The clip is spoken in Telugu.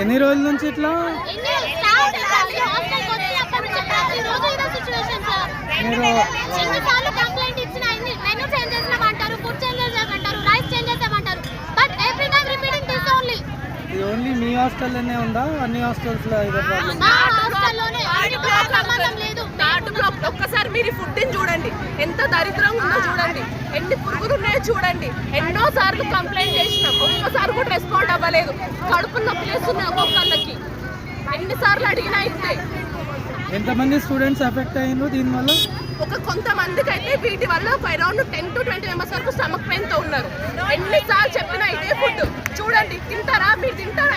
ఎన్ని రోజుల నుంచి ఇట్లా? మీరు ఓన్లీ మీ హాస్టల్లోనే ఉందా? అన్ని హాస్టల్స్లో ఇదే ప్రాబ్లం మా హాస్టల్లోనే అన్నిటితో సంబంధం లేదు. థర్డ్ బ్లాక్ ఒక్కసారి మీరు ఫుడ్ చూడండి. ఎంత దరిద్రంగా ఉందో చూడండి. ఎన్ని పురుగులు ఉన్నాయో చూడండి. ఎన్నో సార్లు కంప్లైంట్ చేసినాం ఒక్కసారి కూడా రెస్పాండ్ అవ్వలేదు. కడుపులు నొప్పి లేస్తున్నాయి ఒక్కొక్కళ్ళకి. ఎన్నిసార్లు అడిగినా ఇస్తే ఎంతమంది స్టూడెంట్స్ ఎఫెక్ట్ అయ్యారు దీనివల్ల? ఒక కొంతమందికి అయితే వీటి వల్ల ఒక around ten to twenty members వరకు స్టమక్ పెయిన్తో ఉన్నారు. ఎన్నిసార్లు చెప్పినా ఇదే ఫుడ్ చూడండి తింటారా? మీరు తింటారా?